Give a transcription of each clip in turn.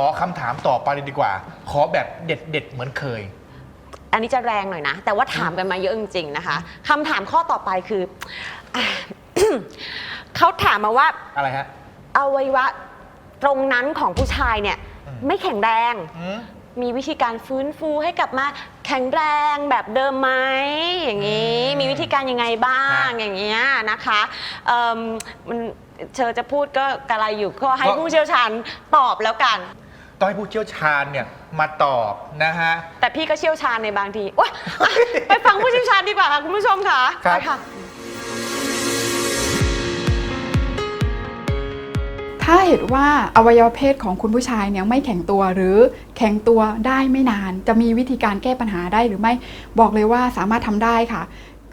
อคำถามต่อไปเลยดีกว่า ขอแบบเด็ดเด็ดๆเหมือนเคย อันนี้จะแรงหน่อยนะ แต่ว่าถามกันมาเยอะจริงๆนะคะคำถามข้อต่อไปคืออะ เขาถามมาว่า อะไรฮะ อวัยวะตรงนั้นของผู้ชายเนี่ย อืม ไม่แข็งแรง อืม มีวิธีการฟื้นฟูให้กลับมาแข็งแรงแบบเดิมไหมอย่างนี้ อืมมีวิธีการยังไงบ้างฮะอย่างเงี้ยนะคะเอิ่มมันเธอจะพูดก็กระไรอยู่ก็ให้ก็ ผู้เชี่ยวชาญตอบแล้วกัน ต้องให้ผู้เชี่ยวชาญเนี่ยมาตอบนะฮะ แต่พี่ก็เชี่ยวชาญในบางทีโอ๊ยอะไปฟังผู้เชี่ยวชาญดีกว่าค่ะคุณผู้ชมค่ะครับ ไปค่ะ ถ้าเห็นว่าอวัยวะเพศของคุณผู้ชายเนี่ยไม่แข็งตัวหรือแข็งตัวได้ไม่นาน จะมีวิธีการแก้ปัญหาได้หรือไม่บอกเลยว่าสามารถทำได้ค่ะ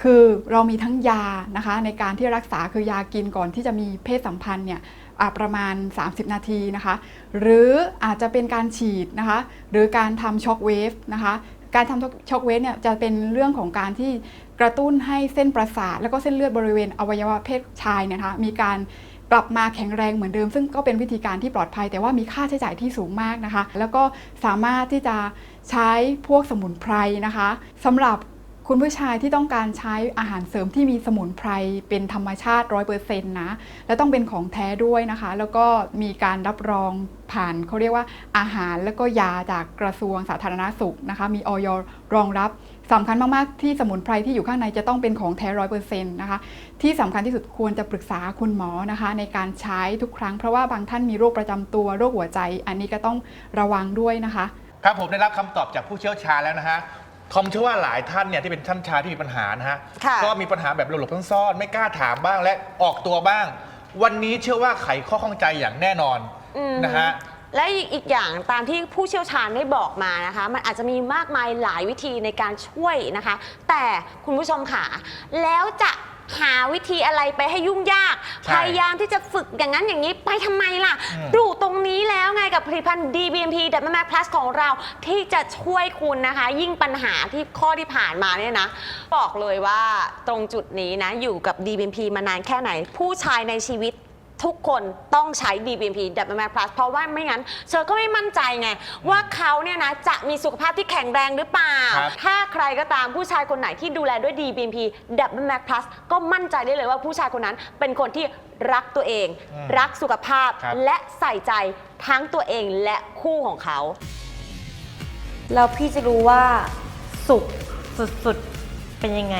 คือเรามีทั้งยานะคะในการที่รักษาคือยากินก่อนที่จะมีเพศสัมพันธ์เนี่ยประมาณ 30 นาทีนะคะ หรืออาจจะเป็นการฉีดนะคะ หรือการทำช็อคเวฟนะคะการทำช็อคเวฟเนี่ยจะเป็นเรื่องของการที่กระตุ้นให้เส้นประสาท แล้วก็เส้นเลือดบริเวณอวัยวะเพศชายเนี่ยนะคะมีการกลับมาแข็งแรงเหมือนเดิม ซึ่งก็เป็นวิธีการที่ปลอดภัย แต่ว่ามีค่าใช้จ่ายที่สูงมากนะคะ แล้วก็สามารถที่จะใช้พวกสมุนไพรนะคะสำหรับ คุณผู้ชายที่ต้องการใช้อาหารเสริมที่มีสมุนไพรเป็นธรรมชาติ100%นะ และต้องเป็นของแท้ด้วยนะคะ แล้วก็มีการรับรองผ่านเขาเรียกว่าอาหารแล้วก็ยาจากกระทรวงสาธารณสุขนะคะ มีออยรองรับสำคัญมาก ๆ ที่สมุนไพรที่อยู่ข้างในจะต้องเป็นของแท้ร้อยเปอร์เซ็นต์นะคะ ที่สำคัญที่สุดควรจะปรึกษาคุณหมอนะคะ ในการใช้ทุกครั้งเพราะว่าบางท่านมีโรคประจำตัวโรคหัวใจ อันนี้ก็ต้องระวังด้วยนะคะ ครับผมได้รับคำตอบจากผู้เชี่ยวชาญแล้วนะฮะ ทอมเชื่อว่าหลายท่านเนี่ยที่เป็นท่านชายที่มีปัญหานะฮะค่ะ ก็มีปัญหาแบบหลบๆซ่อนๆไม่กล้าถามบ้างและออกตัวบ้าง วันนี้เชื่อว่าไขข้อข้องใจอย่างแน่นอนอืมนะฮะ และอีกอีกอย่างตามที่ผู้เชี่ยวชาญได้บอกมานะคะ มันอาจจะมีมากมายหลายวิธีในการช่วยนะคะ แต่คุณผู้ชมค่ะ แล้วจะ หาวิธีอะไรไปให้ยุ่งยาก ใช่พยายามที่จะฝึกอย่างนั้นอย่างนี้ไปทำไมล่ะอืมดูตรงนี้แล้วไงกับผลิตภัณฑ์ DBMP d m a Plus ของเราที่จะช่วยคุณนะคะ ยิ่งปัญหาที่ข้อที่ผ่านมาเนี่ยนะ บอกเลยว่าตรงจุดนี้นะ อยู่กับ DBMP มานานแค่ไหน ผู้ชายในชีวิต ทุกคนต้องใช้ DBMP w m a Plus เพราะว่าไม่งั้นเชอก็ไม่มั่นใจไง ว่าเขาเนี่ยนะจะมีสุขภาพที่แข็งแรงหรือเปล่า ครับ ถ้าใครก็ตามผู้ชายคนไหนที่ดูแลด้วย DBMP w m a Plus ก็มั่นใจได้เลยว่าผู้ชายคนนั้นเป็นคนที่รักตัวเอง อืมรักสุขภาพครับ และใส่ใจทั้งตัวเองและคู่ของเขา แล้วพี่จะรู้ว่าสุขสุดๆ เป็นยังไง